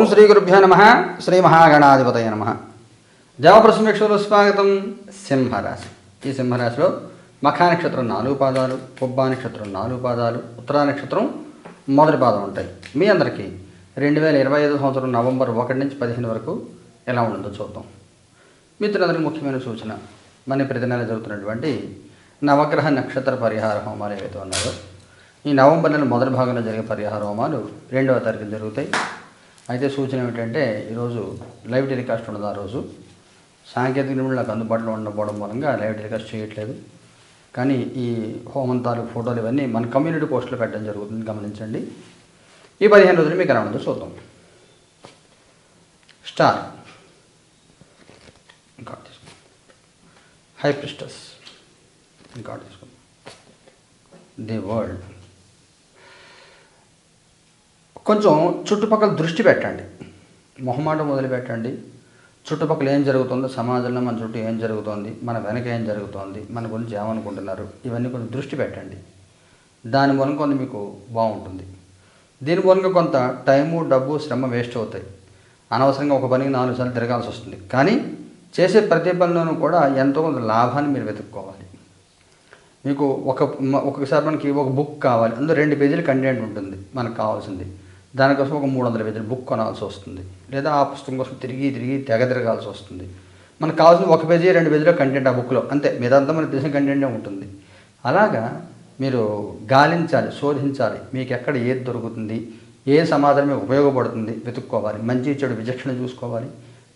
ఓం శ్రీ గురుభ్యో నమ. శ్రీ మహాగణాధిపతయ నమ. దేవప్రసమేక్షలో స్వాగతం. సింహరాశి. ఈ సింహరాశిలో మఖా నక్షత్రం నాలుగు పాదాలు పుబ్బా నక్షత్రం నాలుగు పాదాలు ఉత్తరా నక్షత్రం మొదటి పాదం ఉంటాయి. మీ అందరికీ రెండు వేల ఇరవై ఐదు సంవత్సరం నవంబర్ ఒకటి నుంచి పదిహేను వరకు ఎలా ఉంటుందో చూద్దాం. మిత్రులందరికీ ముఖ్యమైన సూచన. మన ప్రతి నెల జరుగుతున్నటువంటి నవగ్రహ నక్షత్ర పరిహార హోమాలు ఏవైతే ఉన్నాయో ఈ నవంబర్ నెల మొదటి భాగంలో జరిగే పరిహార హోమాలు రెండవ తారీఖు జరుగుతాయి. అయితే సూచన ఏమిటంటే ఈరోజు లైవ్ టెలికాస్ట్ ఉండదు ఆ రోజు. సాంకేతిక నిపుణులు నాకు అందుబాటులో ఉండకపోవడం మూలంగా లైవ్ టెలికాస్ట్ చేయట్లేదు. కానీ ఈ హోమంతాలు ఫోటోలు ఇవన్నీ మన కమ్యూనిటీ పోస్టులు పెట్టడం జరుగుతుంది గమనించండి. ఈ పదిహేను రోజులు మీకు ఎలా ఉందో చూద్దాం. స్టార్. ఇంకా హైప్రిస్టస్ హై ప్రిస్టస్. ఇంకా తీసుకో. The world. కొంచెం చుట్టుపక్కల దృష్టి పెట్టండి. మొహమాట మొదలు పెట్టండి చుట్టుపక్కల ఏం జరుగుతుందో సమాజంలో మన చుట్టూ ఏం జరుగుతోంది మన వెనక ఏం జరుగుతోంది మన గురించి ఏమనుకుంటున్నారు ఇవన్నీ కొంచెం దృష్టి పెట్టండి. దాని మూలం కొంత మీకు బాగుంటుంది. దీని మూలంగా కొంత టైము డబ్బు శ్రమ వేస్ట్ అవుతాయి. అనవసరంగా ఒక పనికి నాలుగు సార్లు తిరగాల్సి వస్తుంది. కానీ చేసే ప్రతి పనిలోనూ కూడా ఎంతో కొంత లాభాన్ని మీరు వెతుక్కోవాలి. మీకు ఒక ఒకసారి ఒక్కొక్కసారి మనకి ఒక బుక్ కావాలి. అందులో రెండు పేజీల కంటెంట్ ఉంటుంది మనకు కావాల్సింది. దానికోసం ఒక మూడు వందల పేజీల బుక్ కొనాల్సి వస్తుంది. లేదా ఆ పుస్తకం కోసం తిరిగి తిరిగి తెగ తిరగాల్సి వస్తుంది. మనకు కావాల్సిన ఒక పేజీ రెండు పేజీలో కంటెంట్ ఆ బుక్లో అంతే. మీదంతా మనకు తెలిసిన కంటెంటే ఉంటుంది. అలాగా మీరు గాలించాలి శోధించాలి. మీకు ఎక్కడ ఏది దొరుకుతుంది ఏ సమాధానం ఉపయోగపడుతుంది వెతుక్కోవాలి. మంచి చెడు విచక్షణ చూసుకోవాలి.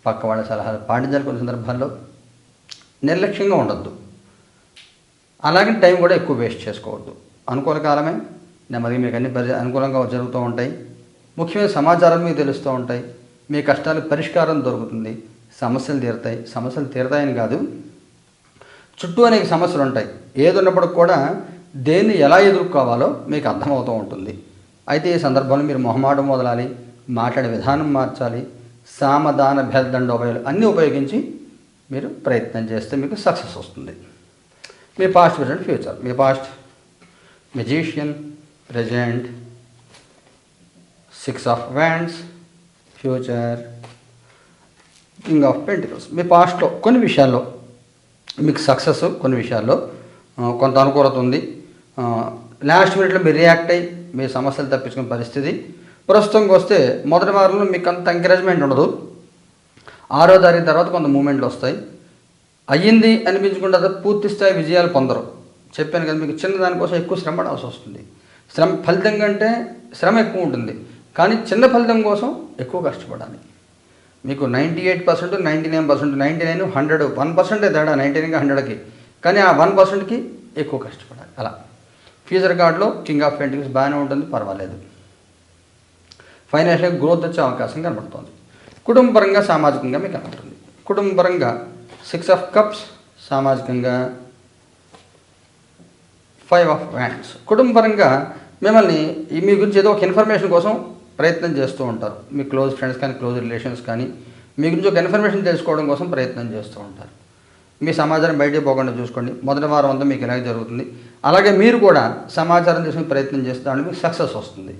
పక్క వాళ్ళ సలహాలు పాటించాలి కొన్ని సందర్భాల్లో. నిర్లక్ష్యంగా ఉండొద్దు. అలాగే టైం కూడా ఎక్కువ వేస్ట్ చేసుకోవద్దు. అనుకూల కాలమే. నెమ్మదిగా మీకు అన్ని పరి అనుకూలంగా జరుగుతూ ఉంటాయి. ముఖ్యమైన సమాచారం మీకు తెలుస్తూ ఉంటాయి. మీ కష్టాలకు పరిష్కారం దొరుకుతుంది. సమస్యలు తీరుతాయి. సమస్యలు తీరుతాయని కాదు. చుట్టూ అనేక సమస్యలు ఉంటాయి. ఏది ఉన్నప్పటికి కూడా దేన్ని ఎలా ఎదుర్కోవాలో మీకు అర్థమవుతూ ఉంటుంది. అయితే ఈ సందర్భంలో మీరు మొహమాటం మొదలాలి మాట్లాడే విధానం మార్చాలి సామధాన భేదండోపాయాలు అన్నీ ఉపయోగించి మీరు ప్రయత్నం చేస్తే మీకు సక్సెస్ వస్తుంది. మీ past present future. Me past magician present six of wands future king of pentacles. మీ పాస్ట్లో కొన్ని విషయాల్లో మీకు సక్సెస్ కొన్ని విషయాల్లో కొంత అనుకూలత ఉంది. లాస్ట్ మినిట్లో మీరు రియాక్ట్ అయ్యి మీ సమస్యలు తప్పించుకునే పరిస్థితి. ప్రస్తుతంకి వస్తే మొదటి వారంలో మీకు అంత ఎంకరేజ్మెంట్ ఉండదు. ఆరో తారీఖు తర్వాత కొంత మూమెంట్లు వస్తాయి. అయ్యింది అనిపించకుండా పూర్తి స్థాయి విజయాలు పొందరు. చెప్పాను కదా మీకు చిన్న దానికోసం ఎక్కువ శ్రమ పడాల్సి వస్తుంది. శ్రమ ఫలితం కంటే శ్రమ ఎక్కువ ఉంటుంది. కానీ చిన్న ఫలితం కోసం ఎక్కువ కష్టపడాలి. మీకు ninety eight percent ninety nine percent ninety nine hundred one పర్సెంటే తేడా నైంటీ నైన్కి హండ్రెడ్కి. కానీ ఆ వన్ పర్సెంట్కి ఎక్కువ కష్టపడాలి. అలా. ఫ్యూచర్ కార్డులో కింగ్ ఆఫ్ పెయింటింగ్స్ బాగానే ఉంటుంది పర్వాలేదు. ఫైనాన్షియల్ గ్రోత్ వచ్చే అవకాశం కనబడుతుంది. కుటుంబపరంగా సామాజికంగా మీకు కనబడుతుంది. కుటుంబపరంగా సిక్స్ ఆఫ్ కప్స్ సామాజికంగా ఫైవ్ ఆఫ్ వ్యాండ్స్ కుటుంబపరంగా మిమ్మల్ని మీ గురించి ఏదో ఒక ఇన్ఫర్మేషన్ కోసం ప్రయత్నం చేస్తూ ఉంటారు. మీ క్లోజ్ ఫ్రెండ్స్ కానీ క్లోజ్ రిలేషన్స్ కానీ మీ గురించి ఒక ఇన్ఫర్మేషన్ తెలుసుకోవడం కోసం ప్రయత్నం చేస్తూ ఉంటారు. మీ సమాచారం బయటికి పోకుండా చూసుకోండి. మొదటి వారం అంతా మీకు ఇలాగే జరుగుతుంది? అలాగే మీరు కూడా సమాచారం తీసుకుని ప్రయత్నం చేస్తే దాంట్లో మీకు సక్సెస్ వస్తుంది.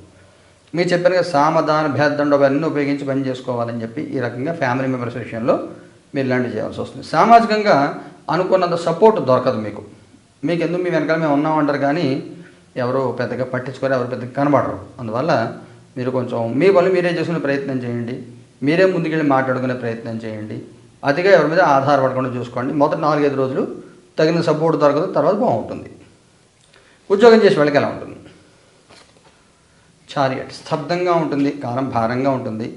మీరు చెప్పిన సామధాన భేదండో అన్నీ ఉపయోగించి పని చేసుకోవాలని చెప్పి ఈ రకంగా ఫ్యామిలీ మెంబర్స్ విషయంలో మీరు ఇలాంటివి చేయాల్సి వస్తుంది. సామాజికంగా అనుకున్నంత సపోర్ట్ దొరకదు మీకు. మీకు ఎందుకు మీ వెనకాల మేము ఉన్నామంటారు కానీ ఎవరు పెద్దగా పట్టించుకోరు ఎవరు పెద్దగా కనబడరు. అందువల్ల మీరు కొంచెం మీ పనులు మీరే చేసుకునే ప్రయత్నం చేయండి. మీరే ముందుకెళ్ళి మాట్లాడుకునే ప్రయత్నం చేయండి. అతిగా ఎవరి మీద ఆధారపడకుండా చూసుకోండి. మొదటి నాలుగైదు రోజులు తగిన సపోర్ట్ దొరకదు తర్వాత బాగుంటుంది. ఉద్యోగం చేసే వాళ్ళకి ఎలా ఉంటుంది? చారియట్ స్తబ్దంగా ఉంటుంది కారం భారంగా ఉంటుంది.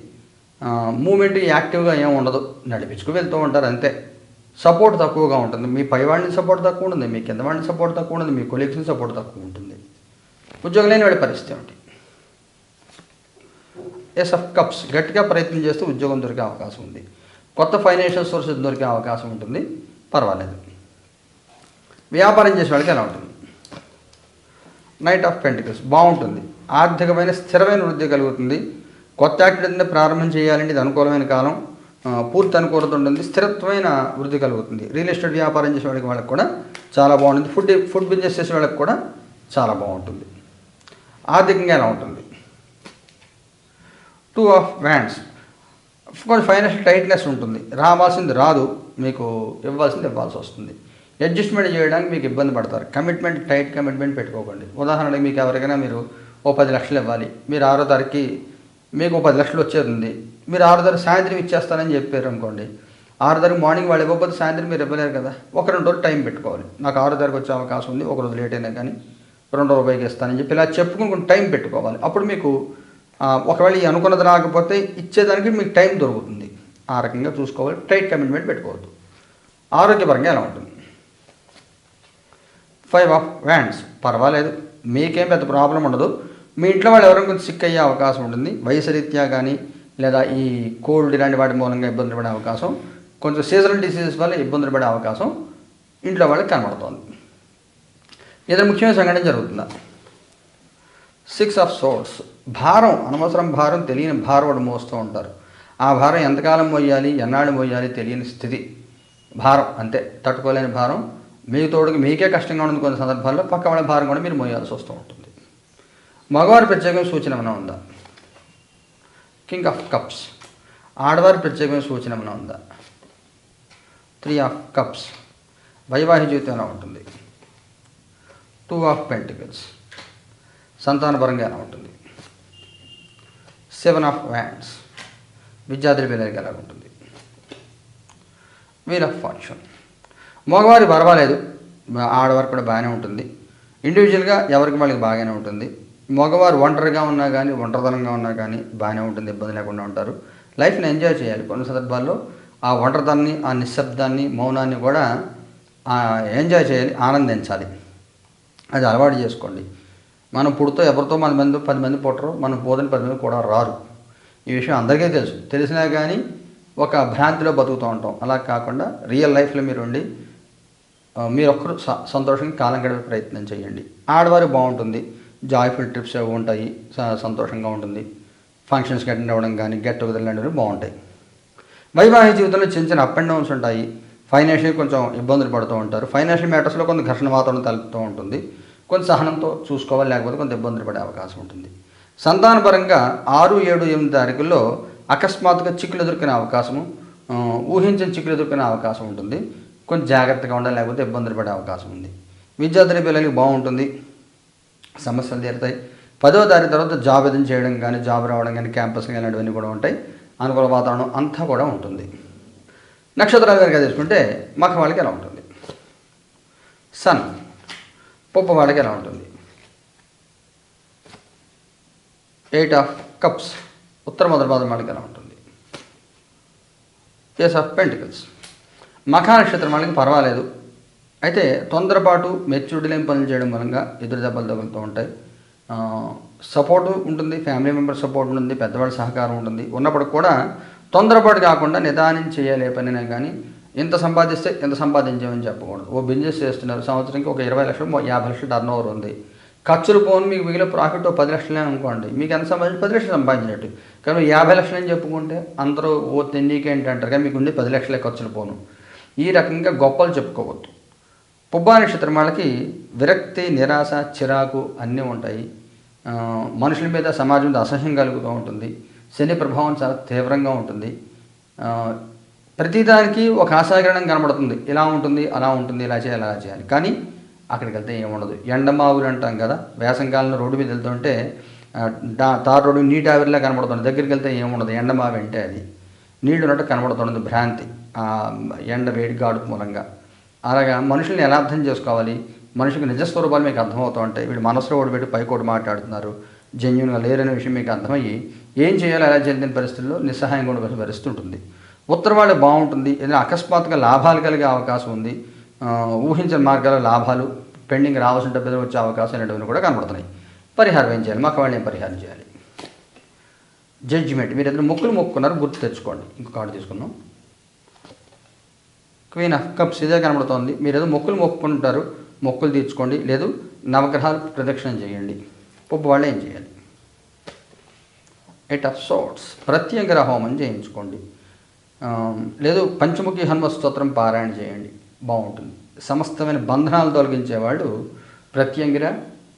మూమెంట్ యాక్టివ్గా ఏం ఉండదు. నడిపించుకు వెళ్తూ ఉంటారు అంతే. సపోర్ట్ తక్కువగా ఉంటుంది. మీ పైవాడిని సపోర్ట్ తక్కువ ఉంటుంది మీ కింద వాడిని సపోర్ట్ తక్కువ ఉంటుంది మీ కొలీగ్స్ని సపోర్ట్ తక్కువ ఉంటుంది. ఉద్యోగం లేని వాడి పరిస్థితి ఏమిటి? ఎస్ ఆఫ్ కప్స్ గట్టిగా ప్రయత్నం చేస్తే ఉద్యోగం దొరికే అవకాశం ఉంది. కొత్త ఫైనాన్షియల్ సోర్సెస్ దొరికే అవకాశం ఉంటుంది. పర్వాలేదు. వ్యాపారం చేసే వాళ్ళకి ఎలా ఉంటుంది? నైట్ ఆఫ్ పెంటికల్స్ బాగుంటుంది. ఆర్థికమైన స్థిరమైన వృద్ధి కలుగుతుంది. కొత్త యాక్టివిటీని ప్రారంభం చేయాలంటే ఇది అనుకూలమైన కాలం. పూర్తి అనుకూలత ఉంటుంది. స్థిరత్వమైన వృద్ధి కలుగుతుంది. రియల్ ఎస్టేట్ వ్యాపారం చేసే వాళ్ళకి వాళ్ళకి కూడా చాలా బాగుంటుంది. ఫుడ్ ఫుడ్ బిజినెస్ చేసే వాళ్ళకి కూడా చాలా బాగుంటుంది. ఆర్థికంగా ఎలా ఉంటుంది? టూ ఆఫ్ వ్యాండ్స్ కొంచెం ఫైనాన్షియల్ టైట్నెస్ ఉంటుంది. రావాల్సింది రాదు. మీకు ఇవ్వాల్సింది ఇవ్వాల్సి వస్తుంది. అడ్జస్ట్మెంట్ చేయడానికి మీకు ఇబ్బంది పడతారు. కమిట్మెంట్ టైట్ కమిట్మెంట్ పెట్టుకోకండి. ఉదాహరణకి మీకు ఎవరికైనా మీరు ఓ పది లక్షలు ఇవ్వాలి. మీరు ఆరో తారీఖుకి మీకు ఓ పది లక్షలు వచ్చేది మీరు ఆరో తారీఖు సాయంత్రం ఇచ్చేస్తానని చెప్పారు అనుకోండి. ఆరు తారీఖు మార్నింగ్ వాళ్ళు ఇవ్వకపోతే సాయంత్రం మీరు ఇవ్వలేరు కదా. ఒక రెండు రోజులు టైం పెట్టుకోవాలి. నాకు ఆరో తారీఖు వచ్చే అవకాశం ఉంది. ఒక రోజు లేట్ అయినా కానీ రెండు రూపాయలకి ఇస్తానని చెప్పి ఇలా చెప్పుకుని టైం పెట్టుకోవాలి. అప్పుడు మీకు ఒకవేళ ఈ అనుకున్నది రాకపోతే ఇచ్చేదానికి మీకు టైం దొరుకుతుంది. ఆ రకంగా చూసుకోవాలి. టైట్ కమిట్మెంట్ పెట్టుకోవద్దు. ఆరోగ్యపరంగా ఎలా ఉంటుంది? ఫైవ్ ఆఫ్ వ్యాండ్స్ పర్వాలేదు. మీకేం పెద్ద ప్రాబ్లం ఉండదు. మీ ఇంట్లో వాళ్ళు ఎవరైనా కొంచెం సిక్ అయ్యే అవకాశం ఉంటుంది. వయసు రీత్యా కానీ లేదా ఈ కోల్డ్ ఇలాంటి వాటి మూలంగా ఇబ్బందులు పడే అవకాశం కొంచెం సీజనల్ డిసీజెస్ వల్ల ఇబ్బందులు పడే అవకాశం ఇంట్లో వాళ్ళకి కనబడుతోంది. ఏదైనా ముఖ్యమైన సంఘటన జరుగుతుందా? Six of swords. భారం అనవసరం భారం తెలియని భారం వాడు మోస్తూ ఉంటారు. ఆ భారం ఎంతకాలం మోయాలి ఎన్నాళ్ళు మోయాలి తెలియని స్థితి. భారం అంతే. తట్టుకోలేని భారం. మీ తోడుకి మీకే కష్టంగా ఉంటుంది కొన్ని సందర్భాల్లో పక్క వాళ్ళ భారం కూడా మీరు మోయాల్సి వస్తూ ఉంటుంది. మగవారి ప్రత్యేకమైన సూచన ఏమైనా ఉందా? కింగ్ ఆఫ్ కప్స్ ఆడవారి ప్రత్యేకమైన సూచన ఏమైనా ఉందా? త్రీ ఆఫ్ కప్స్ వైవాహిక జీవితం ఎలా ఉంటుంది? టూ ఆఫ్ పెంటికల్స్ సంతానపరంగా ఎలా ఉంటుంది. సెవెన్ ఆఫ్ వ్యాండ్స్ విద్యార్థుల పిల్లలకి ఎలా ఉంటుంది. వీల్ ఆఫ్ ఫార్చ్యూన్ మగవారి పర్వాలేదు. ఆడవారు కూడా బాగానే ఉంటుంది. ఇండివిజువల్గా ఎవరికి వాళ్ళకి బాగానే ఉంటుంది. మగవారు ఒంటరిగా ఉన్నా కానీ ఒంటరితనంగా ఉన్నా కానీ బాగానే ఉంటుంది ఇబ్బంది లేకుండా ఉంటారు. లైఫ్ని ఎంజాయ్ చేయాలి. కొన్ని సందర్భాల్లో ఆ ఒంటరితనాన్ని ఆ నిశ్శబ్దాన్ని మౌనాన్ని కూడా ఎంజాయ్ చేయాలి ఆనందించాలి. అది అలవాటు చేసుకోండి. మనం పుడితో ఎవరితో మన మంది పది మంది పుట్టరు మనం పోదని పది మంది కూడా రారు. ఈ విషయం అందరికీ తెలుసు. తెలిసినా కానీ ఒక భ్రాంతిలో బతుకుతూ ఉంటాం. అలా కాకుండా రియల్ లైఫ్లో మీరు ఉండి మీరు ఒక్కరు స- సంతోషంగా కాలం గడిపే ప్రయత్నం చేయండి ఆడవారు బాగుంటుంది. జాయ్ఫుల్ ట్రిప్స్ అవి ఉంటాయి. స- సంతోషంగా ఉంటుంది. ఫంక్షన్స్కి అటెండ్ అవ్వడం కానీ గెట్ టుగెదర్ లాంటివి బాగుంటాయి. వైవాహిక జీవితంలో చిన్న చిన్న అప్ అండ్ డౌన్స్ ఉంటాయి. ఫైనాన్షియల్ కొంచెం ఇబ్బందులు పడుతూ ఉంటారు. ఫైనాన్షియల్ మ్యాటర్స్లో కొంత ఘర్షణ వాతావరణం తలుపుతూ ఉంటుంది. కొంత సహనంతో చూసుకోవాలి లేకపోతే కొంత ఇబ్బందులు పడే అవకాశం ఉంటుంది. సంతానపరంగా ఆరు ఏడు ఎనిమిది తారీఖుల్లో అకస్మాత్తుగా చిక్కులు ఎదుర్కొనే అవకాశము ఊహించిన చిక్కులు ఎదుర్కొనే అవకాశం ఉంటుంది. కొంచెం జాగ్రత్తగా ఉండాలి లేకపోతే ఇబ్బందులు పడే అవకాశం ఉంది. విద్యార్థుల పిల్లలకి బాగుంటుంది. సమస్యలు తీరుతాయి. పదవ తారీఖు తర్వాత జాబ్ ఏదైనా చేయడం కానీ జాబ్ రావడం కానీ క్యాంపస్ కానీ ఇలాంటివన్నీ కూడా ఉంటాయి. అనుకూల వాతావరణం అంతా కూడా ఉంటుంది. నక్షత్రాలు కనుక తీసుకుంటే మఖ వాళ్ళకి ఎలా ఉంటుంది? సన్. పప్పు వాళ్ళకి ఎలా ఉంటుంది? ఎయిట్ ఆఫ్ కప్స్ ఉత్తర మొదటి పాదం వాళ్ళకి ఎలా ఉంటుంది? ఎస్ ఆఫ్ పెంటికల్స్ మఖా నక్షత్రం వాళ్ళకి పర్వాలేదు. అయితే తొందరపాటు మెచ్యూరిటీ లేని పనులు చేయడం మూలంగా ఎదురు దెబ్బలు తగులుతూ ఉంటాయి. సపోర్టు ఉంటుంది ఫ్యామిలీ మెంబర్ సపోర్ట్ ఉంటుంది పెద్దవాళ్ళ సహకారం ఉంటుంది. ఉన్నప్పుడు కూడా తొందరపాటు కాకుండా నిదానం చేయలే పనినే కానీ ఇంత సంపాదిస్తే ఇంత సంపాదించామని చెప్పకూడదు. ఓ బిజినెస్ చేస్తున్నారు సంవత్సరానికి ఒక ఇరవై లక్షలు యాభై లక్షలు టర్న్ ఓవర్ ఉంది. ఖర్చులు పోను మీకు మిగిలిన ప్రాఫిట్ పది లక్షలే అనుకోండి మీకు ఎంత సంపాదించి పది లక్షలు సంపాదించినట్టు. కానీ యాభై లక్షలు అని చెప్పుకుంటే అందరూ ఓ తెన్నీకేంటి అంటారు కానీ మీకు ఉండే పది లక్షలే ఖర్చులు పోను. ఈ రకంగా గొప్పలు చెప్పుకోవద్దు. పుబ్బా నక్షత్రం వాళ్ళకి విరక్తి నిరాశ చిరాకు అన్నీ ఉంటాయి. మనుషుల మీద సమాజం మీద అసహ్యం కలుగుతూ ఉంటుంది. శని ప్రభావం చాలా తీవ్రంగా ఉంటుంది. ప్రతిదానికి ఒక ఆశాకిరణం కనబడుతుంది. ఇలా ఉంటుంది అలా ఉంటుంది ఇలా చేయాలి అలా చేయాలి. కానీ అక్కడికి వెళ్తే ఏముండదు. ఎండమావులు అంటాం కదా వేసంకాలంలో రోడ్డు మీద వెళ్తుంటే తార్ రోడ్డు నీటి ఆవిరిలా కనబడుతుంది. దగ్గరికి వెళ్తే ఏముండదు. ఎండమావి అంటే అది. నీళ్ళు ఉన్నట్టు కనబడుతుంది భ్రాంతి ఎండ వేడి గాడు మూలంగా. అలాగా మనుషుల్ని ఎలా అర్థం చేసుకోవాలి? మనిషికి నిజస్వరూపాలు మీకు అర్థమవుతూ ఉంటాయి. వీడు మనసులో ఓడిపెట్టి పైకోటి మాట్లాడుతున్నారు. జెన్యున్గా లేరనే విషయం మీకు అర్థమయ్యి ఏం చేయాలో ఎలా చెందిన పరిస్థితుల్లో నిస్సహాయంగా ఉండే పరిస్థితి ఉంటుంది. ఉత్తర వాళ్ళు బాగుంటుంది ఏదైనా అకస్మాత్తుగా లాభాలు కలిగే అవకాశం ఉంది ఊహించిన మార్గాల లాభాలు పెండింగ్ రావాల్సిన డబ్బులు వచ్చే అవకాశం అనేటువంటి కూడా కనబడుతున్నాయి. పరిహారం ఏం చేయాలి? మాకు వాళ్ళు పరిహారం చేయాలి? జడ్జిమెంట్ మీరు ఏదైనా మొక్కులు మొక్కున్నారు గుర్తు తెచ్చుకోండి. ఇంకో కార్డు తీసుకుందాం. క్వీన్ ఆఫ్ కప్స్ ఇదే కనబడుతోంది. మీరు ఏదో మొక్కులు మొక్కుకుంటారు మొక్కులు తీర్చుకోండి. లేదు నవగ్రహాలు ప్రదక్షిణం చేయండి. పొప్పు వాళ్ళు ఏం చేయాలి? ఎయిట్ ఆఫ్ సోట్స్ గ్రహం హోమం చేయించుకోండి. లేదు పంచముఖి హనుమ స్తోత్రం పారాయణ చేయండి. బాగుంటుంది. సమస్తమైన బంధనాలు తొలగించేవాడు ప్రత్యంగిర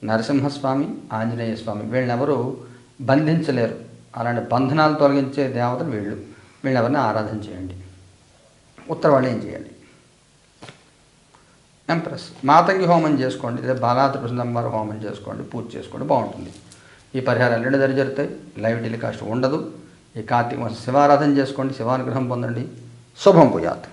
నరసింహస్వామి ఆంజనేయ స్వామి వీళ్ళని ఎవరు బంధించలేరు. అలాంటి బంధనాలు తొలగించే దేవతలు వీళ్ళు. వీళ్ళని ఎవరిని ఆరాధన చేయండి. ఉత్తర వాళ్ళు ఏం చేయాలి? ఎంప్రెస్ మాతంగి హోమం చేసుకోండి లేదా బాలాత్రిపురంబర హోమం చేసుకోండి పూజ చేసుకోండి బాగుంటుంది. ఈ పరిహారాలు రెండు దగ్గర జరుగుతాయి లైవ్ టెలికాస్ట్ ఉండదు. ఈ కార్తీక మాసం శివారాధన చేసుకోండి శివానుగ్రహం పొందండి. శుభం పోయాత్